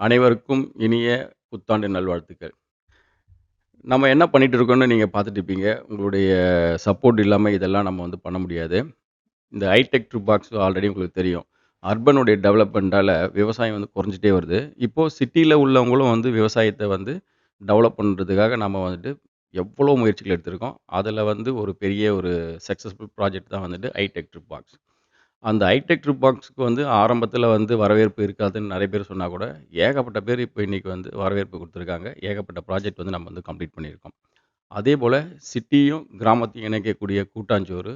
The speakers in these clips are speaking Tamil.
அனைவருக்கும் இனிய புத்தாண்டு நல்வாழ்த்துக்கள். நம்ம என்ன பண்ணிட்டு இருக்கோம்னு நீங்கள் பார்த்துட்டு இருப்பீங்க. உங்களுடைய சப்போர்ட் இல்லாமல் இதெல்லாம் நம்ம வந்து பண்ண முடியாது. இந்த ஹைடெக் ட்ரூ பாக்ஸ் ஆல்ரெடி உங்களுக்கு தெரியும். அர்பனுடைய டெவலப்மெண்ட்டால் விவசாயம் வந்து குறைஞ்சிட்டே வருது. இப்போது சிட்டியில் உள்ளவங்களும் வந்து விவசாயத்தை வந்து டெவலப் பண்ணுறதுக்காக நம்ம வந்துட்டு எவ்வளோ முயற்சிகள் எடுத்திருக்கோம். அதில் வந்து ஒரு பெரிய ஒரு சக்ஸஸ்ஃபுல் ப்ராஜெக்ட் தான் வந்துட்டு ஹைடெக் ட்ரூ பாக்ஸ். அந்த ஹைடெக் ட்ரிப் பாக்ஸுக்கு வந்து ஆரம்பத்தில் வந்து வரவேற்பு இருக்காதுன்னு நிறைய பேர் சொன்னால் கூட, ஏகப்பட்ட பேர் இப்போ இன்றைக்கி வந்து வரவேற்பு கொடுத்துருக்காங்க ஏகப்பட்ட ப்ராஜெக்ட் வந்து நம்ம வந்து கம்ப்ளீட் பண்ணியிருக்கோம். அதே போல் சிட்டியும், கிராமத்தையும் இணைக்கக்கூடிய கூட்டாஞ்சோறு,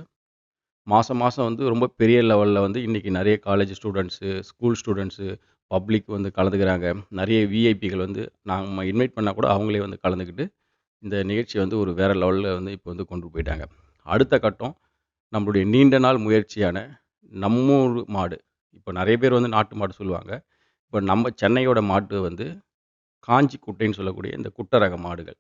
மாதம் மாதம் வந்து ரொம்ப பெரிய லெவலில் வந்து இன்றைக்கி நிறைய college students school students public வந்து கலந்துக்கிறாங்க. நிறைய விஐபிகள் வந்து நாம் இன்வைட் பண்ணால் கூட அவங்களே வந்து கலந்துக்கிட்டு, இந்த நிகழ்ச்சியை வந்து ஒரு வேற லெவலில் வந்து இப்போ வந்து கொண்டு போயிட்டாங்க. அடுத்த கட்டம் நம்மளுடைய நீண்ட நாள் முயற்சியான நம்மூர் மாடு. இப்போ நிறைய பேர் வந்து நாட்டு மாடு சொல்லுவாங்க. இப்போ நம்ம சென்னையோட மாட்டு வந்து காஞ்சி குட்டைன்னு சொல்லக்கூடிய இந்த குட்டை ரக மாடுகள்.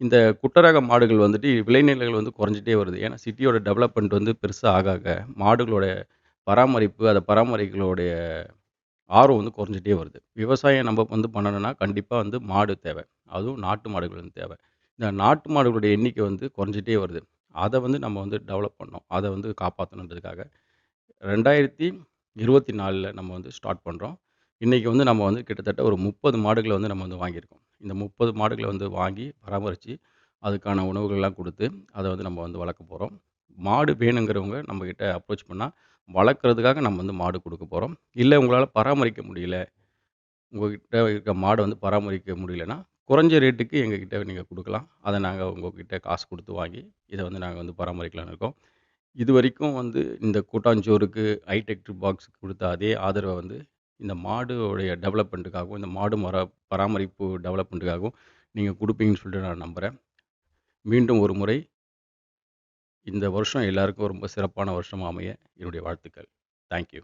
இந்த குட்டை ரக மாடுகள் வந்துட்டு விளைநிலைகள் வந்து குறைஞ்சிட்டே வருது. ஏன்னா சிட்டியோட டெவலப்மெண்ட் வந்து பெருசாக ஆக ஆக மாடுகளோட பராமரிப்பு, அதை பராமரிக்கிறோடைய ஆர்வம் வந்து குறைஞ்சிட்டே வருது. விவசாயம் நம்ம வந்து பண்ணணும்னா கண்டிப்பாக வந்து மாடு தேவை. அதுவும் நாட்டு மாடுகள் வந்து தேவை. இந்த நாட்டு மாடுகளுடைய எண்ணிக்கை வந்து குறைஞ்சிட்டே வருது. அதை வந்து நம்ம வந்து டெவலப் பண்ணோம் அதை வந்து காப்பாற்றணுன்றதுக்காக ரெண்டாயிரத்தி இருபத்தி நாலில் நம்ம வந்து ஸ்டார்ட் பண்ணுறோம் இன்றைக்கி வந்து நம்ம வந்து கிட்டத்தட்ட ஒரு முப்பது மாடுகளை வந்து நம்ம வந்து வாங்கியிருக்கோம். இந்த முப்பது மாடுகளை வந்து வாங்கி பராமரித்து அதுக்கான உணவுகள்லாம் கொடுத்து அதை வந்து நம்ம வந்து வளர்க்க போகிறோம் மாடு வேணுங்கிறவங்க நம்மக்கிட்ட அப்ரோச் பண்ணால் வளர்க்குறதுக்காக நம்ம வந்து மாடு கொடுக்க போகிறோம் இல்லை உங்களால் பராமரிக்க முடியல, உங்கள்கிட்ட இருக்க மாடு வந்து பராமரிக்க முடியலன்னா, குறைஞ்ச ரேட்டுக்கு எங்ககிட்ட நீங்கள் கொடுக்கலாம் அதை நாங்கள் உங்கள்கிட்ட காசு கொடுத்து வாங்கி, இதை வந்து நாங்கள் வந்து பராமரிக்கலாம்னு இருக்கோம். இதுவரைக்கும் வந்து இந்த கூட்டாஞ்சோறுக்கு ஹைடெக் பாக்ஸுக்கு கொடுத்த அதே ஆதரவை வந்து இந்த மாடுடைய டெவலப்மெண்ட்டுக்காகவும், இந்த மாடு மர பராமரிப்பு டெவலப்மெண்ட்டுக்காகவும் நீங்கள் கொடுப்பீங்கன்னு சொல்லிட்டு நான் நம்புகிறேன் மீண்டும் ஒரு முறை இந்த வருஷம் எல்லாருக்கும் ரொம்ப சிறப்பான வருஷமாக அமைய என்னுடைய வாழ்த்துக்கள். Thank you.